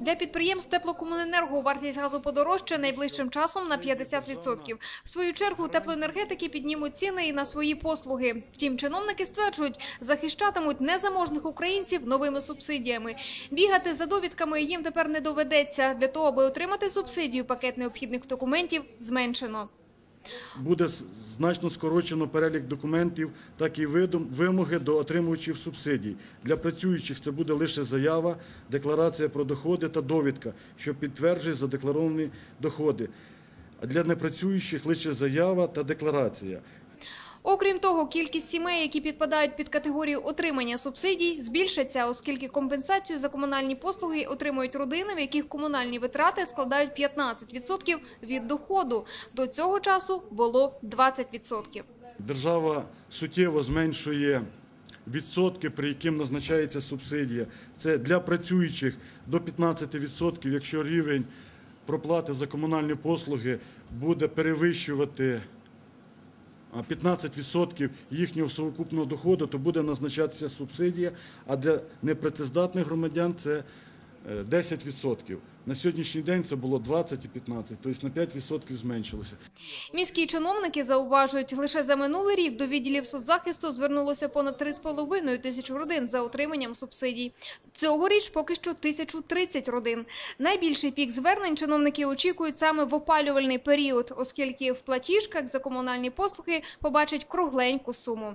Для підприємств теплокомуненерго вартість газу подорожчає найближчим часом на 50%. В свою чергу теплоенергетики піднімуть ціни і на свої послуги. Втім, чиновники стверджують, захищатимуть незаможних українців новими субсидіями. Бігати за довідками їм тепер не доведеться. Для того, аби отримати субсидію, пакет необхідних документів зменшено. Буде значно скорочено перелік документів, так і вимоги до отримувачів субсидій. Для працюючих це буде лише заява, декларація про доходи та довідка, що підтверджує задекларовані доходи. А для непрацюючих лише заява та декларація. Окрім того, кількість сімей, які підпадають під категорію отримання субсидій, збільшиться, оскільки компенсацію за комунальні послуги отримують родини, в яких комунальні витрати складають 15% від доходу. До цього часу було 20%. Держава суттєво зменшує відсотки, при яким назначається субсидія. Це для працюючих до 15%, якщо рівень проплати за комунальні послуги буде перевищувати 15% їхнього совокупного доходу, то буде назначатися субсидія, а для непрацездатних громадян це 10%. На сьогоднішній день це було 20 і 15, тобто на 5% зменшилося. Міські чиновники зауважують, лише за минулий рік до відділів соцзахисту звернулося понад 3,5 тисяч родин за отриманням субсидій. Цьогоріч поки що 1030 родин. Найбільший пік звернень чиновники очікують саме в опалювальний період, оскільки в платіжках за комунальні послуги побачать кругленьку суму.